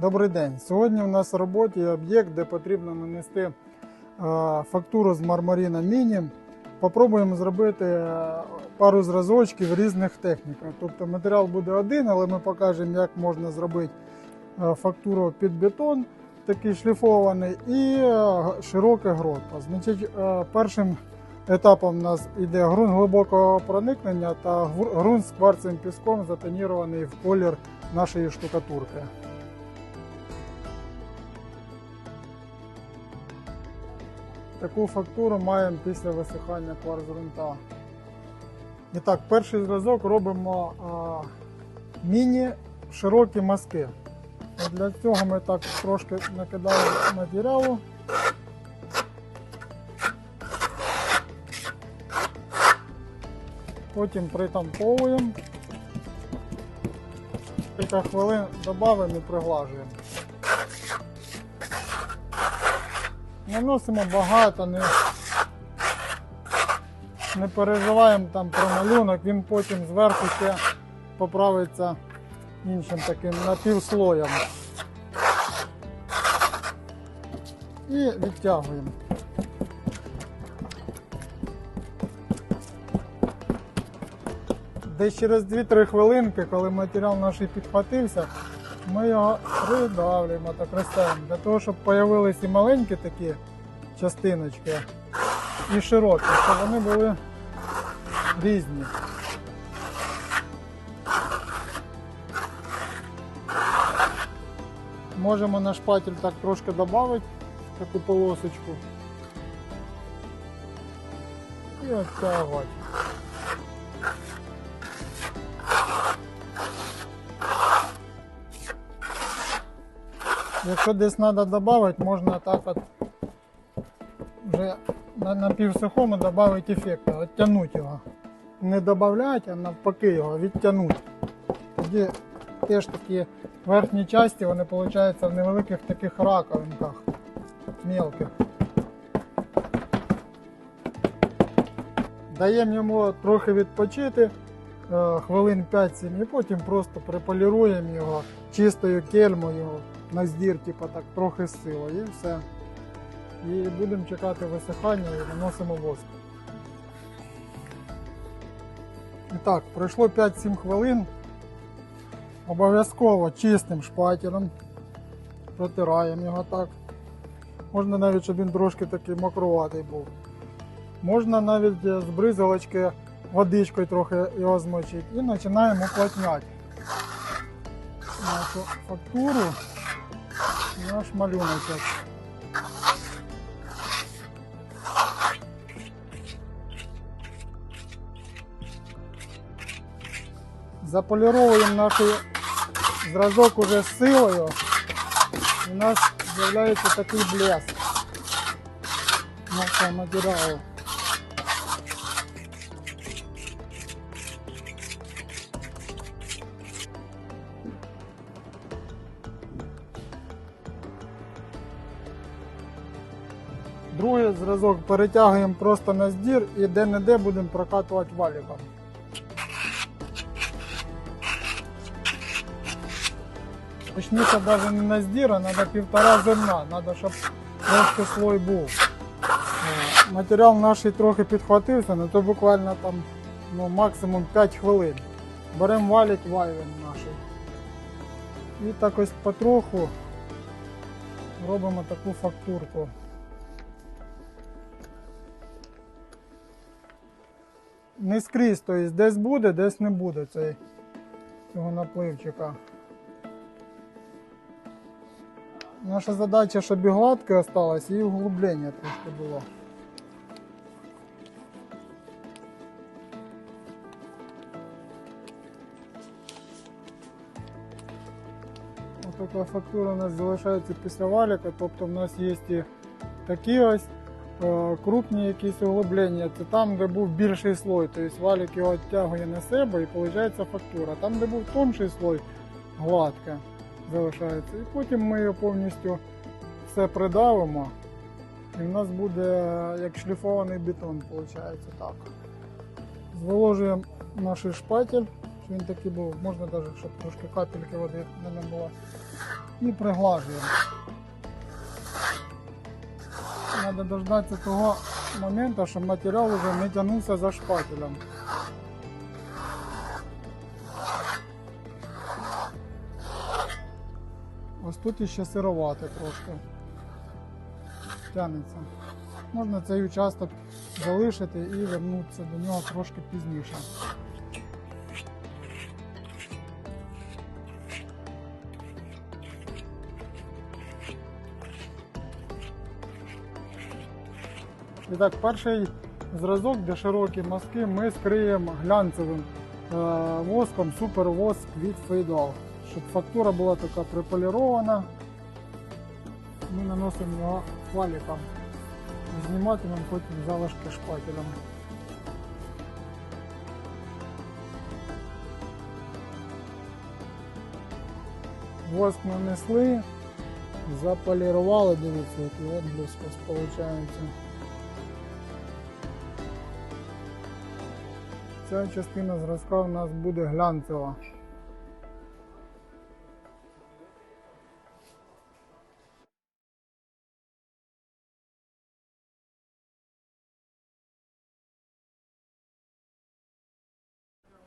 Добрий день. Сьогодні в нас в роботі об'єкт, де потрібно нанести е, фактуру з мармаріна міні. Попробуємо зробити е, пару зразочків різних техніках. Тобто матеріал буде один, але ми покажемо, як можна зробити е, фактуру під бетон, такий шліфований, і широке гротто. Значить, першим етапом у нас йде ґрунт глибокого проникнення та ґрунт з кварцевим піском, затонірований в колір нашої штукатурки. Таку фактуру маємо після висихання кварцґрунта. І так, перший зразок робимо а, міні широкі мазки. Для цього ми так трошки накидаємо матеріалу. Потім притамповуємо. Кілька хвилин додаємо і приглажуємо. Наносимо багато, не, не переживаємо там про малюнок, він потім зверху ще поправиться іншим таким напівслоєм. І відтягуємо. Десь через 2-3 хвилинки, коли матеріал наш підхватився, ми його придавлюємо так розтягуємо, для того, щоб з'явилися і маленькі такі частиночки, і широкі, щоб вони були різні. Можемо на шпатель так трошки додати, таку полосочку. І оттягувати. Якщо десь треба додати, можна так от вже на, на півсухому додати ефекту, відтягнути його. Не додати, а навпаки його відтягнути. Тоді теж такі верхні частини вони виходять в невеликих таких раковинках мелких. Даємо йому трохи відпочити, е, хвилин 5-7, і потім просто приполіруємо його чистою кельмою на здір, типу так трохи з силою, і все. І будемо чекати висихання і наносимо воск. І так, пройшло 5-7 хвилин. Обов'язково чистим шпателем. Протираємо його так. Можна навіть, щоб він трошки такий мокруватий був. Можна навіть е, з бризгалочки водичкою трохи його змочити і починаємо уплотняти нашу фактуру, наш малюночок. Заполіровуємо наш зразок уже з силою. У нас з'являється такий блеск нашого матеріалу. Другий зразок перетягуємо просто на здір і де-не-де будемо прокатувати валіком. Точніше навіть не на здір, а треба півтора зерна, треба, щоб трошки слой був. Е, Матеріал наш трохи підхватився, але то буквально там ну, максимум 5 хвилин. Беремо валік вайвен наш. І так ось потроху робимо таку фактурку. Не скрізь, тобто десь буде, десь не буде цей, цього напливчика. Наша задача, щоб і гладке осталось, і углублення трошки було. Ось така фактура у нас залишається після валіка, тобто в нас є і такі ось крупні якісь углублення. Це там, де був більший слой, тобто валік його відтягує на себе і виходить фактура. Там, де був тонший слой, гладке залишається. І потім ми його повністю все придавимо. І в нас буде як шліфований бетон, виходить так. Зволожуємо наш шпатель, щоб він такий був, можна навіть, щоб трошки капельки води не було. і приглажуємо. Треба дождатися того моменту, щоб матеріал вже не тягнувся за шпателем. Ось тут іще сировати трошки. Тянеться. Можна цей участок залишити і вернутися до нього трошки пізніше. І так, перший зразок, де широкі мазки, ми скриємо глянцевим е, воском Super Воск від Fade Щоб фактура була така приполірована. Ми наносимо валіком. Зніматимемо потім залишки шпателем. Воск нанесли, заполірували, дивіться, який отблиск виходить. Ця частина зразка у нас буде глянцева.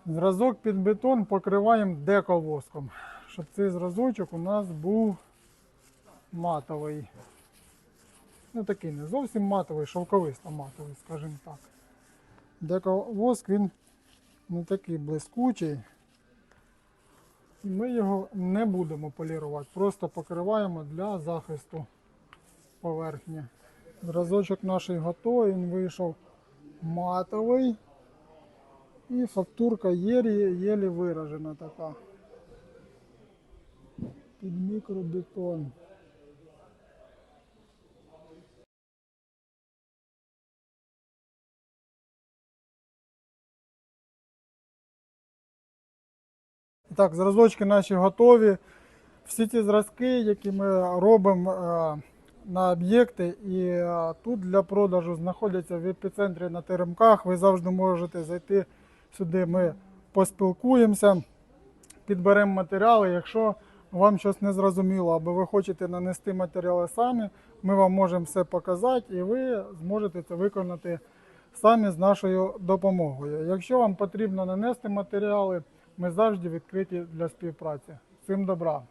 Зразок під бетон покриваємо дековоском, щоб цей зразочок у нас був матовий. Ну такий не зовсім матовий, шовковисто матовий, скажімо так. Дековоск він не такий блискучий. І Ми його не будемо полірувати, просто покриваємо для захисту поверхні. Зразочок наш готовий, він вийшов матовий. І фактурка єлі, виражена така. Під мікробетон. Так, зразочки наші готові. Всі ці зразки, які ми робимо е, на об'єкти, і е, тут для продажу знаходяться в епіцентрі на теремках. Ви завжди можете зайти сюди. Ми поспілкуємося, підберемо матеріали. Якщо вам щось не зрозуміло, або ви хочете нанести матеріали самі, ми вам можемо все показати і ви зможете це виконати самі з нашою допомогою. Якщо вам потрібно нанести матеріали, ми завжди відкриті для співпраці. Всім добра!